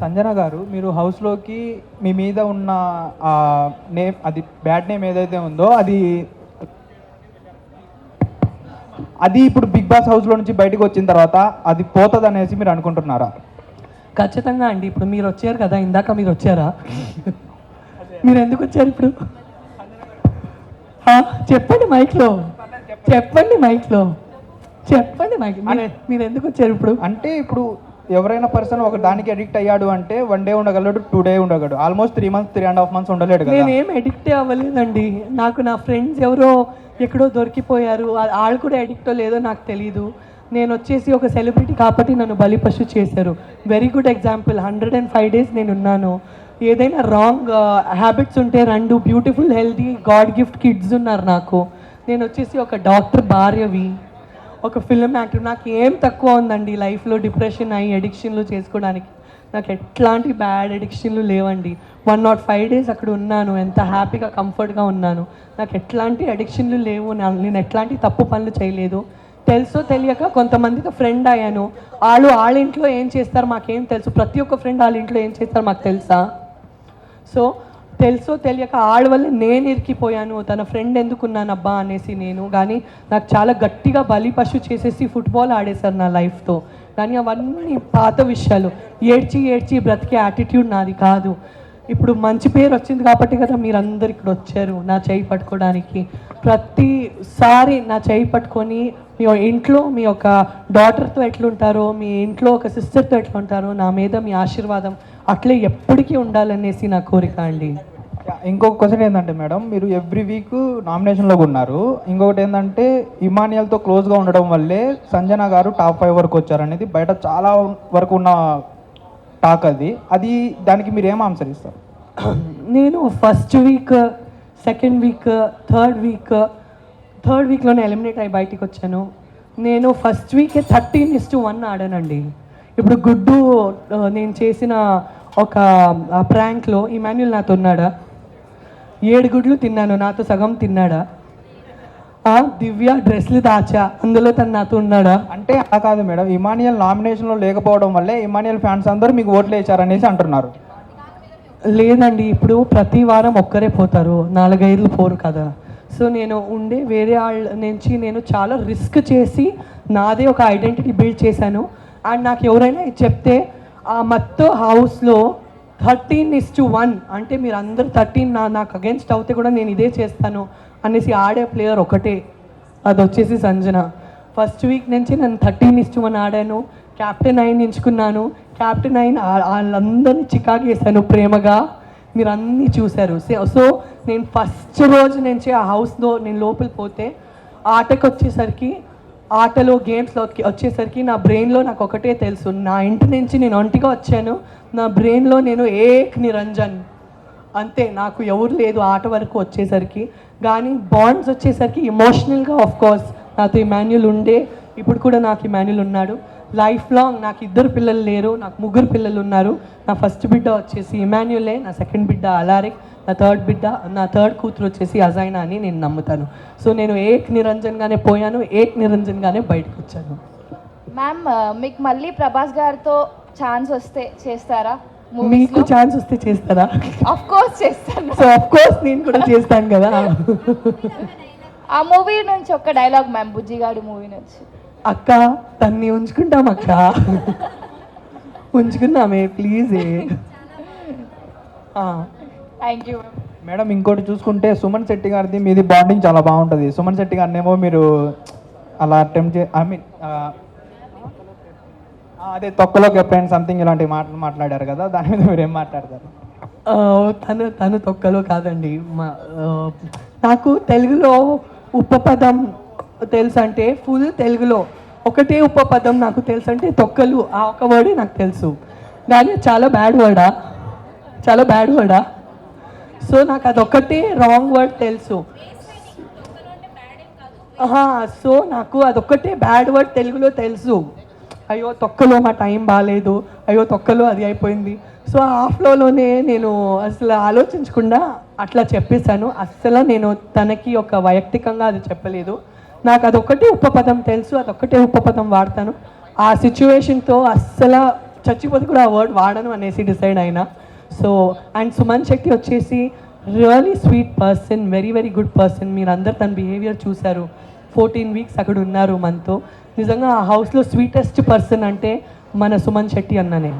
సంజన గారు మీరు హౌస్లోకి మీ మీద ఉన్న నేమ్ అది బ్యాడ్ నేమ్ ఏదైతే ఉందో అది అది ఇప్పుడు బిగ్ బాస్ హౌస్లో నుంచి బయటకు వచ్చిన తర్వాత అది పోతుంది అనేసి మీరు అనుకుంటున్నారా? ఖచ్చితంగా అండి. ఇప్పుడు మీరు వచ్చారు కదా ఇందాక మీరు వచ్చారా? మీరు ఎందుకు వచ్చారు ఇప్పుడు? చెప్పండి మైక్లో. చెప్పండి మైక్లో. చెప్పండి మైక్. మీరు ఎందుకు వచ్చారు ఇప్పుడు? అంటే ఇప్పుడు ఎవరైనా పర్సన్ ఒక దానికి అడిక్ట్ అయ్యాడు అంటే వన్ డే ఉండగలడు two day ఉండగలడు. Almost three months three and half months ఉండలేడు నేను ఏం అడిక్ట్ అవ్వలేదండి. నాకు నా ఫ్రెండ్స్ ఎవరో ఎక్కడో దొరికిపోయారు. వాళ్ళు కూడా ఎడిక్టో లేదో నాకు తెలియదు నేను వచ్చేసి ఒక సెలబ్రిటీ కాబట్టి నన్ను బలిపశు చేశారు. Very good example hundred and five days నేను ఉన్నాను. ఏదైనా రాంగ్ హ్యాబిట్స్ ఉంటే రెండు. Beautiful healthy god gift kids ఉన్నారు నాకు. నేను వచ్చేసి ఒక డాక్టర్ భార్యవి. ఒక ఫిల్మ్ యాక్టర్ నాకు ఏం తక్కువ ఉందండి లైఫ్లో డిప్రెషన్ అయ్యి ఎడిక్షన్లు చేసుకోవడానికి. నాకు ఎట్లాంటి బ్యాడ్ ఎడిక్షన్లు లేవండి. వన్ నాట్ ఫైవ్ డేస్ అక్కడ ఉన్నాను ఎంత హ్యాపీగా కంఫర్ట్గా ఉన్నాను. నాకు ఎట్లాంటి అడిక్షన్లు లేవు నేను ఎట్లాంటి తప్పు పనులు చేయలేదు. తెలుసో తెలియక కొంతమందితో ఫ్రెండ్ అయ్యాను. వాళ్ళు వాళ్ళ ఇంట్లో ఏం చేస్తారు మాకేం తెలుసు. ప్రతి ఒక్క ఫ్రెండ్ వాళ్ళ ఇంట్లో ఏం చేస్తారు మాకు తెలుసా? సో తెలుసో తెలియక ఆళ్ళ వల్ల నేను ఇరికిపోయాను. తన ఫ్రెండ్ ఎందుకున్నానబ్బా అనేసి నేను. కానీ నాకు చాలా గట్టిగా బలి పశు చేసేసి ఫుట్బాల్ ఆడేశారు నా లైఫ్తో కానీ అవన్నీ పాత విషయాలు. ఏడ్చి ఏడ్చి బ్రతికే యాటిట్యూడ్ నాది కాదు. ఇప్పుడు మంచి పేరు వచ్చింది కాబట్టి కదా మీరందరు ఇక్కడ వచ్చారు నా చేయి పట్టుకోవడానికి. ప్రతిసారి నా చేయి పట్టుకొని మీ ఇంట్లో మీ యొక్క డాటర్తో ఎట్లుంటారో మీ ఇంట్లో ఒక సిస్టర్తో ఎట్లుంటారో నా మీద మీ ఆశీర్వాదం అట్లే ఎప్పటికీ ఉండాలనేసి నా కోరిక అండి. ఇంకొక క్వశ్చన్ ఏంటంటే మేడం మీరు ఎవ్రీ వీక్ నామినేషన్లో ఉన్నారు. ఇంకొకటి ఏంటంటే ఇమానియల్తో క్లోజ్గా ఉండడం వల్లే సంజన గారు టాప్ ఫైవ్ వరకు వచ్చారనేది బయట చాలా వరకు ఉన్న టాక్ అది. అది దానికి మీరు ఏం ఆన్సర్ ఇస్తారు? నేను first week second week third week third వీక్లోనే eliminate అయ్యి బయటికి వచ్చాను. నేను ఫస్ట్ వీకే థర్టీన్ ఇస్ టు వన్ ఆడానండి. ఇప్పుడు గుడ్డు నేను చేసిన ఒక ప్రాంక్లో ఇమాన్యుల్ నాతో ఉన్నాడా? ఏడు గుడ్లు తిన్నాను నాతో సగం తిన్నాడా? ఆ, దివ్య డ్రెస్లు దాచా అందులో తను నాతో ఉన్నాడా? అంటే అలా కాదు మేడం ఇమానియల్ నామినేషన్లో లేకపోవడం వల్లే ఇమానియల్ ఫ్యాన్స్ అందరూ మీకు ఓట్లు వేశారనేసి అంటున్నారు. లేదండి ఇప్పుడు ప్రతి వారం ఒక్కరే పోతారు నాలుగైదు పోరు కదా. సో నేను ఉండే వేరే వాళ్ళ నుంచి నేను చాలా రిస్క్ చేసి నాదే ఒక ఐడెంటిటీ బిల్డ్ చేశాను. అండ్ నాకు ఎవరైనా చెప్తే ఆ మొత్తం హౌస్లో థర్టీన్ ఇస్ టు వన్ అంటే మీరు అందరు థర్టీన్ నా నాకు అగేన్స్ట్ అవుతే కూడా నేను ఇదే చేస్తాను అనేసి ఆడే ప్లేయర్ ఒకటే. అది వచ్చేసి సంజన. ఫస్ట్ వీక్ నుంచి నేను థర్టీన్ ఇస్ టు వన్ ఆడాను. క్యాప్టెన్ అయిన ఎంచుకున్నాను క్యాప్టెన్ అయిన వాళ్ళందరినీ చికాకు ప్రేమగా. మీరు అన్నీ చూశారు. సో నేను ఫస్ట్ రోజు నుంచి ఆ హౌస్లో నేను లోపలి పోతే ఆటకు వచ్చేసరికి ఆటలో గేమ్స్లో వచ్చేసరికి నా బ్రెయిన్లో నాకు ఒకటే తెలుసు. నా ఇంటి నుంచి నేను ఒంటిగా వచ్చాను. నా బ్రెయిన్లో నేను ఏక్ నిరంజన్. అంతే నాకు ఎవరు లేదు ఆట వరకు వచ్చేసరికి. కానీ బాండ్స్ వచ్చేసరికి ఇమోషనల్గా ఆఫ్ కోర్స్ నాతో ఇమాన్యుల్ ఉండే. ఇప్పుడు కూడా నాకు ఇమాన్యుల్ ఉన్నాడు. లైఫ్ లాంగ్ నాకు ఇద్దరు పిల్లలు లేరు. నాకు ముగ్గురు పిల్లలు ఉన్నారు. నా ఫస్ట్ బిడ్డ వచ్చేసి ఇమాన్యులే నా సెకండ్ బిడ్డ అలారిక్ నా థర్డ్ బిడ్డ నా థర్డ్ కూతురు వచ్చేసి అజైనా అని నేను నమ్ముతాను. సో నేను ఏక్ నిరంజన్గానే పోయాను ఏక్ నిరంజన్గానే బయటకు వచ్చాను. మ్యామ్ మీకు మళ్ళీ ప్రభాస్ గారితో ఛాన్స్ వస్తే చేస్తారా? మీకు ఛాన్స్ వస్తే చేస్తారా? ఆఫ్ కోర్స్ చేస్తాను. సో ఆఫ్ కోర్స్ నేను కూడా చేస్తాను కదా. ఆ మూవీ నుంచి ఒక డైలాగ్ మ్యామ్ బుజ్జిగాడు మూవీ నుంచి. అక్క తన్ని ఉంచుకుంటాం అక్క. ఉంచుకున్నామే ప్లీజ్ థ్యాంక్ యూ మేడం ఇంకోటి చూసుకుంటే సుమన్ శెట్టి గారిది మీది బాండింగ్ చాలా బాగుంటుంది. సుమన్ శెట్టి గారినేమో మీరు అలా అటెంప్ట్ చే ఐ మీన్ అదే తొక్కలో కెప్టెన్ సంథింగ్ ఇలాంటి మాటలు మాట్లాడారు కదా దాని మీద మీరు ఏం మాట్లాడతారు తను తను తొక్కలో కాదండి. మా నాకు తెలుగులో ఉపపదం తెలుసు అంటే ఫుల్ తెలుగులో. ఒకటే ఉపపదం నాకు తెలుసు అంటే తొక్కలు. ఆ ఒక వర్డే నాకు తెలుసు. కానీ చాలా బ్యాడ్ వర్డా చాలా బ్యాడ్ వర్డా సో నాకు అదొక్కటే రాంగ్ వర్డ్ తెలుసు సో నాకు అదొక్కటే బ్యాడ్ వర్డ్ తెలుగులో తెలుసు. అయ్యో తొక్కలో మా టైం బాగాలేదు అయ్యో తొక్కలో అది అయిపోయింది. సో ఆ ఫ్లోలోనే నేను అసలు ఆలోచించకుండా అట్లా చెప్పేశాను. అస్సలు నేను తనకి ఒక వైయక్తికంగా అది చెప్పలేదు. నాకు అదొక్కటే ఉపపదం తెలుసు. అదొక్కటే ఉపపదం వాడతాను. ఆ సిచ్యువేషన్తో అస్సలు చచ్చిపోతే కూడా ఆ వర్డ్ వాడను అనేసి డిసైడ్ అయినా. సో అండ్ సుమన్ శెట్టి వచ్చేసి really sweet person very very good person మీరు అందరు తన బిహేవియర్ చూశారు. ఫోర్టీన్ వీక్స్ అక్కడ ఉన్నారు మనతో. నిజంగా ఆ హౌస్లో స్వీటెస్ట్ పర్సన్ అంటే మన సుమన్ శెట్టి అన్ననే